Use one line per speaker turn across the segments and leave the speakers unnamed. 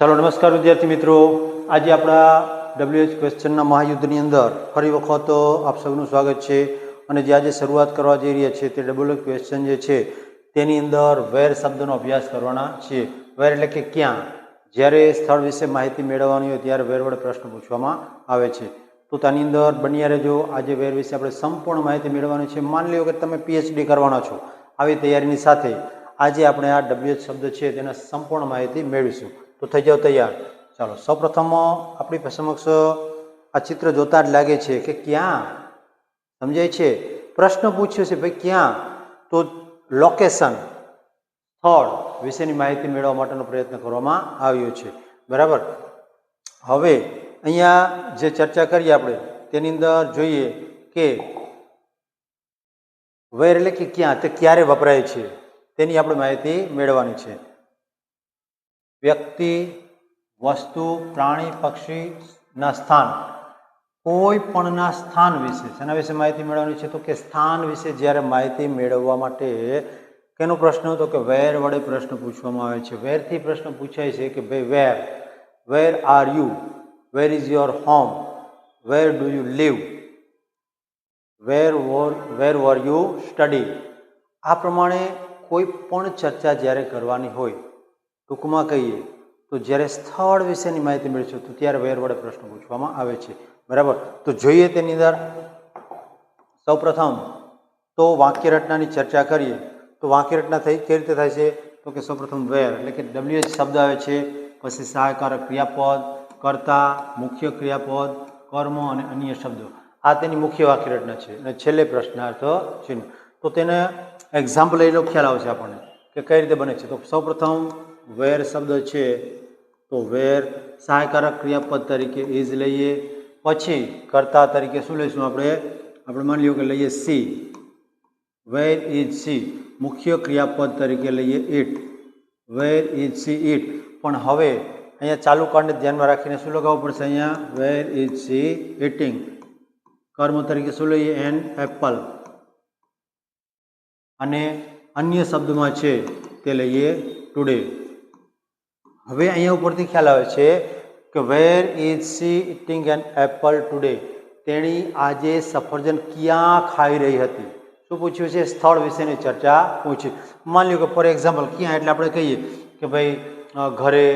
ચાલો નમસ્કાર વિદ્યાર્થી મિત્રો. આજે આપણા ડબ્લ્યુએચ ક્વેશ્ચનના મહાયુદ્ધની અંદર ફરી વખત આપ સૌનું સ્વાગત છે. અને જે આજે શરૂઆત કરવા જઈ રહ્યા છે તે ડબલ્યુ ક્વેશ્ચન જે છે તેની અંદર વેર શબ્દનો અભ્યાસ કરવાના છીએ વેર એટલે કે ક્યાં? જ્યારે સ્થળ વિશે માહિતી મેળવવાની હોય ત્યારે વેર વડે પ્રશ્ન પૂછવામાં આવે છે. તો તેની અંદર બન્યા રહેજો. આજે વેર વિશે આપણે સંપૂર્ણ માહિતી મેળવવાની છે. માની લ્યો કે તમે પીએચડી કરવાના છો. આવી તૈયારીની સાથે આજે આપણે આ ડબ્લ્યુએચ શબ્દ છે તેના સંપૂર્ણ માહિતી મેળવીશું. તો થઈ જાઓ તૈયાર. ચાલો, સૌપ્રથમ આપણી સમક્ષ આ ચિત્ર જોતા જ લાગે છે કે ક્યાં? સમજાય છે? પ્રશ્ન પૂછ્યો છે, ભાઈ, ક્યાં? તો લોકેશન સ્થળ વિશેની માહિતી મેળવવા માટેનો પ્રયત્ન કરવામાં આવ્યો છે. બરાબર? હવે અહીંયા જે ચર્ચા કરીએ આપણે, તેની અંદર જોઈએ કે વેર એટલે કે ક્યાં, તે ક્યારે વપરાય છે, તેની આપણે માહિતી મેળવવાની છે. વ્યક્તિ, વસ્તુ, પ્રાણી પક્ષીના સ્થાન, કોઈ પણના સ્થાન વિશે, શેના વિશે માહિતી મેળવવાની છે? તો કે સ્થાન વિશે જ્યારે માહિતી મેળવવા માટે કેનો પ્રશ્ન હતો કે વેર વડે પ્રશ્ન પૂછવામાં આવે છે? વેરથી પ્રશ્ન પૂછાય છે કે ભાઈ where where are you? Where is your home? Where do you live? Where were where were you study? આ પ્રમાણે કોઈ પણ ચર્ચા જ્યારે કરવાની હોય ટૂંકમાં કહીએ, તો જ્યારે સ્થળ વિશેની માહિતી મેળવીશું તો ત્યારે વેર વડે પ્રશ્ન પૂછવામાં આવે છે. બરાબર? તો જોઈએ તેની અંદર સૌપ્રથમ તો વાક્યરચનાની ચર્ચા કરીએ. તો વાક્યરચના થઈ, કેવી રીતે થાય છે? તો કે સૌપ્રથમ વેર એટલે કે ડબલ્યુએચ શબ્દ આવે છે, પછી સહાયકારક ક્રિયાપદ, કર્તા, મુખ્ય ક્રિયાપદ, કર્મ અને અન્ય શબ્દો. આ તેની મુખ્ય વાક્યરચના છે. અને છેલ્લે પ્રશ્નાર્થ ચિહ્ન. તો તેને એક્ઝામ્પલ લઈ ખ્યાલ આવશે આપણને, કે કઈ રીતે બને છે. તો સૌપ્રથમ વેર શબ્દ છે, તો વેર સહાયકારક ક્રિયાપદ તરીકે ઇઝ લઈએ. પછી કર્તા તરીકે શું લઈશું આપણે? આપણે માની લ્યો કે લઈએ સી. Wear is C. મુખ્ય ક્રિયાપદ તરીકે લઈએ eat where is she eat પણ હવે અહીંયા ચાલુ કાંડને ધ્યાનમાં રાખીને શું લગાવવું પડશે અહીંયા? વેર ઇઝ સી ઇટિંગ કર્મ તરીકે શું લઈએ? An apple. અને અન્ય શબ્દમાં છે તે લઈએ ટુડે. હવે અહીંયા ઉપરથી ખ્યાલ આવે છે કે where is she eating an apple today તેણી આજે સફરજન ક્યાં ખાઈ રહી હતી? શું પૂછ્યું છે? સ્થળ વિશેની ચર્ચા પૂછી. માની લો કે ફોર એક્ઝામ્પલ ક્યાં એટલે આપણે કહીએ કે ભાઈ ઘરે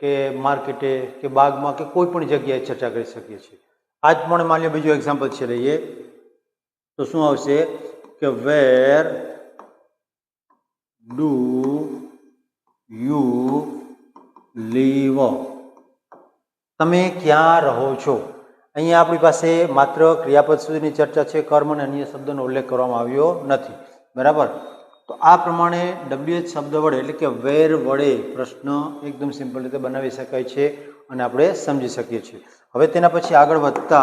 કે માર્કેટે કે બાગમાં કે કોઈ પણ જગ્યાએ ચર્ચા કરી શકીએ છીએ. આજ પણ માની લો બીજું એક્ઝામ્પલ છે લઈએ. તો શું આવશે? કે વેર ડુ યુ લીવ. તમે ક્યાં રહો છો? અહીંયા આપણી પાસે માત્ર ક્રિયાપદ સુધીની ચર્ચા છે, કર્મ અને અન્ય શબ્દનો ઉલ્લેખ કરવામાં આવ્યો નથી. બરાબર? તો આ પ્રમાણે ડબ્લ્યુએચ શબ્દ વડે, એટલે કે વેર વડે પ્રશ્ન એકદમ સિમ્પલ રીતે બનાવી શકાય છે અને આપણે સમજી શકીએ છીએ. હવે તેના પછી આગળ વધતા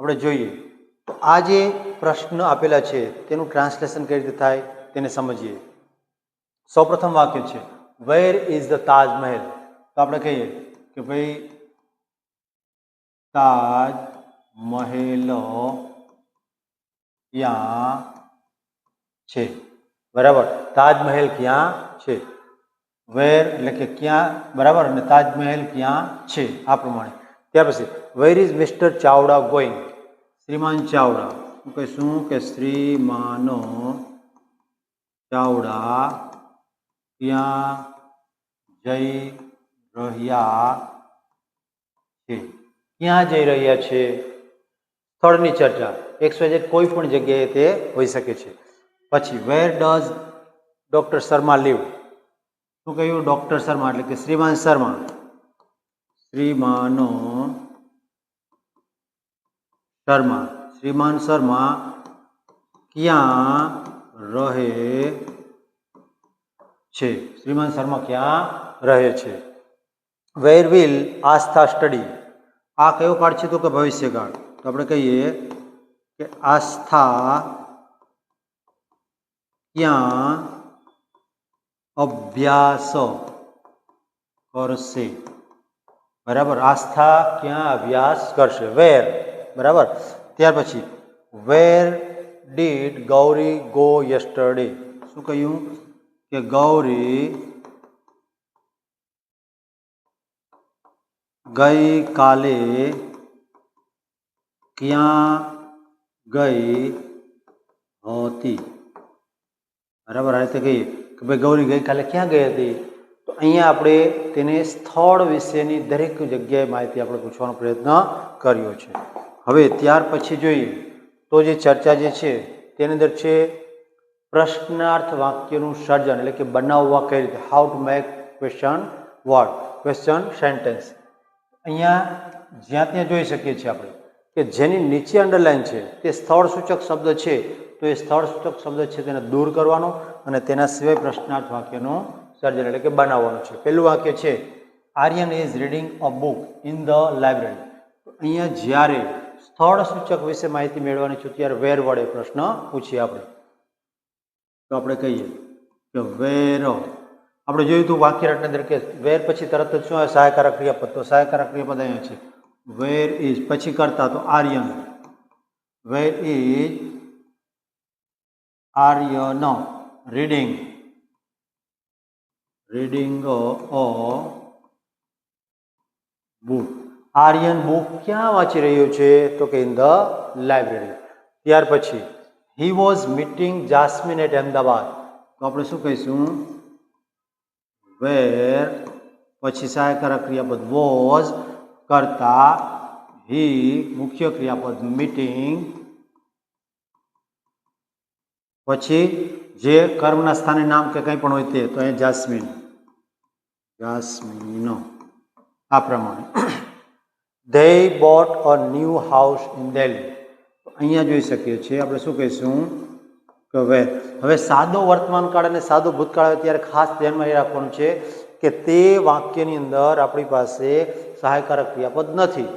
આપણે જોઈએ. તો આ જે પ્રશ્ન આપેલા છે, તેનું ટ્રાન્સલેશન કઈ રીતે થાય, તેને સમજીએ. સૌપ્રથમ વાક્ય છે વેર ઇઝ ધ તાજમહેલ તો આપણે કહીએ કે ભાઈ તાજ મહેલ ક્યાં છે બરાબર તાજમહેલ ક્યાં છે વેર એટલે કે ક્યાં બરાબર અને તાજમહેલ ક્યાં છે આ પ્રમાણે ત્યાર પછી where is mister Chavda going શ્રીમાન ચાવડા શું કહીશું કે શ્રીમાનો ચાવડા ત્યાં જઈ રહ્યા છે ક્યાં જઈ રહ્યા છે સ્થળની ચર્ચા એકસો જેટ કોઈ પણ જગ્યાએ તે હોઈ શકે છે. પછી where does doctor Sharma live શું કહ્યું? ડૉક્ટર શર્મા એટલે કે શ્રીમાન શર્મા શ્રીમાનો શર્મા શ્રીમાન શર્મા ક્યાં રહે? છે. શ્રીમાન શર્મા ક્યાં રહે છે? વેર વિલ આસ્થા સ્ટડી આ કયો કાળ છે તો કે ભવિષ્યકાળ? તો આપણે કહીએ કે આસ્થા ક્યાં અભ્યાસ કરશે? બરાબર, આસ્થા ક્યાં અભ્યાસ કરશે? વેર બરાબર? ત્યાર પછી where did Gauri go yesterday શું કહ્યું? કે ગૌરી ગઈ કાલે ક્યાં ગઈ હતી? બરાબર, આ રીતે કહીએ કે ભાઈ ગૌરી ગઈકાલે ક્યાં ગઈ હતી? તો અહીંયા આપણે તેને સ્થળ વિશેની દરેક જગ્યાએ માહિતી આપણે પૂછવાનો પ્રયત્ન કર્યો છે. હવે ત્યાર પછી જોઈએ. તો જે ચર્ચા જે છે, તેની અંદર છે પ્રશ્નાર્થ વાક્યનું સર્જન, એટલે કે બનાવવા કઈ રીતે? How to make question word question sentence અહીંયા જ્યાં ત્યાં જોઈ શકીએ છીએ આપણે કે જેની નીચે અંડરલાઇન છે, તે સ્થળ સૂચક શબ્દ છે, તો એ સ્થળ સૂચક શબ્દ છે તેને દૂર કરવાનો અને તેના સિવાય પ્રશ્નાર્થ વાક્યનું સર્જન, એટલે કે બનાવવાનું છે. પહેલું વાક્ય છે Aryan is reading a book in the library અહીંયા જ્યારે સ્થળ સૂચક વિશે માહિતી મેળવવાની છું, ત્યારે વેર વડે પ્રશ્ન પૂછીએ આપણે. તો આપણે કહીએ કે વેર. આપણે જોયું હતું વાક્ય રચના અંદર કે વેર પછી તરત જ શું આવે? સહાયકારક ક્રિયાપદ. તો સહાયકારક ક્રિયાપદ અહીંયા છે. વેર ઇઝ પછી કરતા તો Aryan. Where is Aryan. Reading. Reading a book Aryan book ક્યાં વાંચી રહ્યો છે? તો કે ઇન ધ લાઇબ્રેરી. ત્યાર પછી he was meeting Jasmine at Ahmedabad તો આપણે શું કહીશું વેર પછી સહાયકારક ક્રિયાપદ વોઝ કરતા હી મુખ્ય ક્રિયાપદ મીટિંગ પછી જે કર્મના સ્થાને નામ કે કંઈ પણ હોય તે તો અહીંયા જાસ્મિન જાસ્મિનો આ પ્રમાણે they bought a new house in Delhi અહીંયા જોઈ શકીએ છીએ. આપણે શું કહીશું કે હવે હવે સાદો વર્તમાન કાળ અને સાદો ભૂતકાળ આવે ત્યારે ખાસ ધ્યાનમાં એ રાખવાનું છે કે તે વાક્યની અંદર આપણી પાસે સહાયકારક ક્રિયાપદ નથી.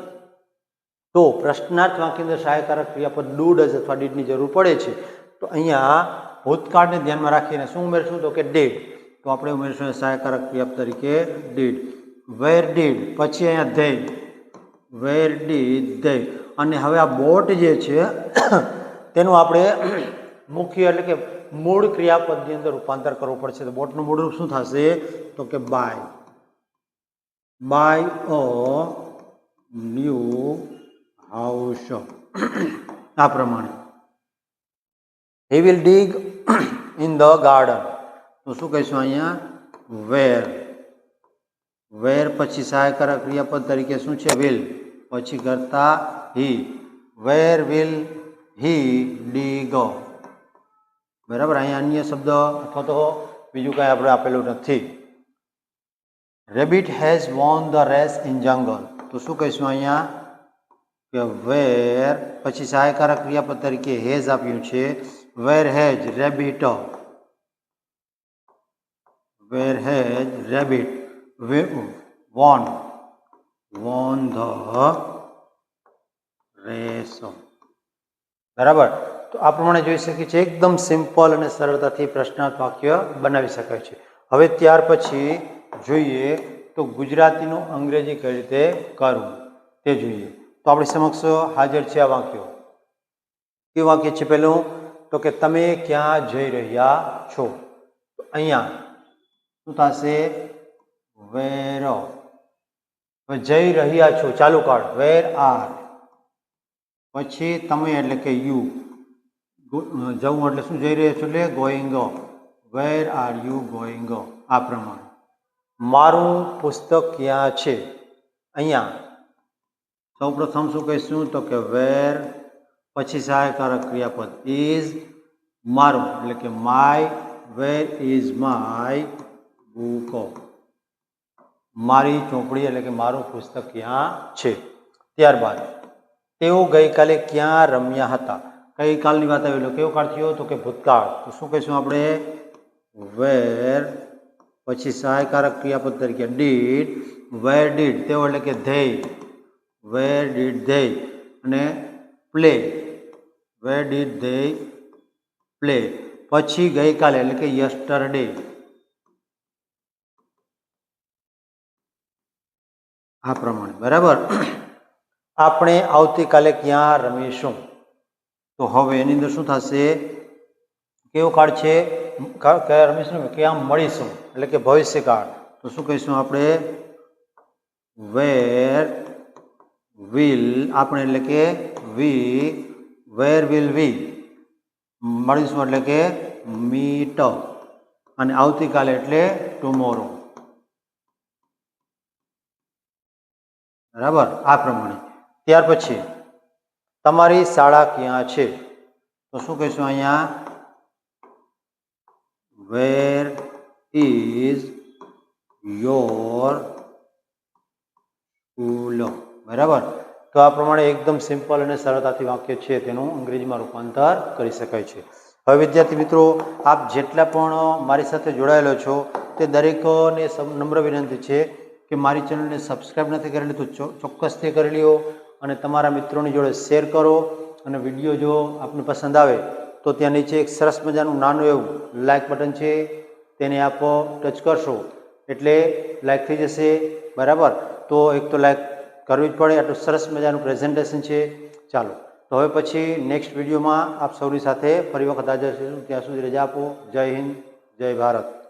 તો પ્રશ્નાર્થ વાક્યની અંદર સહાયકારક ક્રિયાપદ ડુ અથવા ડીડની જરૂર પડે છે. તો અહીંયા ભૂતકાળને ધ્યાનમાં રાખીને શું ઉમેરશું? તો કે ડેડ તો આપણે ઉમેરશું સહાયકારક ક્રિયાપદ તરીકે ડીડ વેર ડીડ પછી અહીંયા ધૈ વેર ડીડ ધેય અને હવે આ બોટ જે છે, તેનું આપણે મુખ્ય એટલે કે મૂળ ક્રિયાપદની અંદર રૂપાંતર કરવું પડશે. તો બોટનું મૂળ રૂપ શું થશે? તો કે buy. Buy a new house. આ પ્રમાણે. He will dig in the garden તો શું કહીશું અહીંયા? વેર વેર પછી સહાયકારક ક્રિયાપદ તરીકે શું છે? વિલ પછી કરતા હી વેર વિલ હી ડીગ બરાબર? અહીંયા અન્ય શબ્દ અથવા તો બીજું કાંઈ આપણે આપેલું નથી. Rabbit has won the race in jungle તો શું કહીશું અહીંયા? કે વેર પછી સહાયકારક ક્રિયાપદ તરીકે હેઝ આપ્યું છે. Where has rabbit where has rabbit won won the race બરાબર? તો આ પ્રમાણે જોઈ શકીએ છીએ એકદમ સિમ્પલ અને સરળતાથી પ્રશ્નાર્થ વાક્ય બનાવી શકાય છે. હવે ત્યાર પછી જોઈએ તો ગુજરાતીનું અંગ્રેજી કઈ રીતે કરવું તે જોઈએ. તો આપણી સમક્ષ હાજર છે આ વાક્યો. એ વાક્ય છે પહેલું, તો કે તમે ક્યાં જઈ રહ્યા છો? અહીંયા શું થશે? વેર. જઈ રહ્યા છો. ચાલુ કાઢ વેર આર. પછી તમે એટલે કે યુ જવું એટલે શું જઈ રહ્યા છો એટલે going. Where are you going? આ પ્રમાણે. મારું પુસ્તક ક્યાં છે? અહીંયા. સૌ પ્રથમ શું કહીશું? તો કે વેર, પછી સહાયકારક ક્રિયાપદ ઇઝ મારું, એટલે કે my, where is my book. મારી ચોપડી એટલે કે મારું પુસ્તક ક્યાં છે? ત્યારબાદ. તેઓ ગઈકાલે ક્યાં રમ્યા હતા? ગઈકાલની વાત આવેલો કેવો કાળ થયો? તો કે ભૂતકાળ. તો શું કહીશું આપણે? વેર, પછી સહાયકારક ક્રિયાપદ તરીકે ડીડ, વેર ડીડ, તેઓ એટલે કે ધેય વેર ડીડ ધેય અને play. Where did they play. પછી ગઈકાલે એટલે કે યસ્ટરડે. આ પ્રમાણે, બરાબર? આપણે આવતીકાલે ક્યાં રમીશું? તો હવે એની અંદર શું થશે? કેવો કાળ છે? ક્યાં રમીશું? ક્યાં મળીશું? એટલે કે ભવિષ્યકાળ. તો શું કહીશું આપણે? વેર વિલ, આપણે એટલે કે વી, વેર વિલ વી. મળીશું એટલે કે મીટ. અને આવતીકાલે એટલે ટુમોરો. બરાબર? આ પ્રમાણે. ત્યાર પછી, તમારી શાળા ક્યાં છે? તો શું કહીશું અહીંયા? વેર ઇઝ યોર સ્કૂલ બરાબર? તો આ પ્રમાણે એકદમ સિમ્પલ અને સરળતાથી વાક્ય છે તેનું અંગ્રેજીમાં રૂપાંતર કરી શકાય છે. હવે વિદ્યાર્થી મિત્રો, આપ જેટલા પણ મારી સાથે જોડાયેલો છો, તે દરેકને નમ્ર વિનંતી છે કે મારી ચેનલને સબસ્ક્રાઈબ નથી કરેલી તો ચોક્કસથી કરી લ્યો. અને તમારા મિત્રોની જોડે શેર કરો અને વીડિયો જો આપને પસંદ આવે, તો ત્યાં નીચે એક સરસ મજાનું નાનું એવું લાઇક બટન છે, તેને આપ ટચ કરશો. એટલે લાઇક થઈ જશે, બરાબર? તો એક તો લાઇક કરવી જ પડે આટલું સરસ મજાનું પ્રેઝન્ટેશન છે. ચાલો, તો હવે પછી નેક્સ્ટ વિડીયોમાં આપ સૌની સાથે ફરી વખત હાજર થઈશું. ત્યાં સુધી રજા આપો. જય હિન્દ, જય ભારત.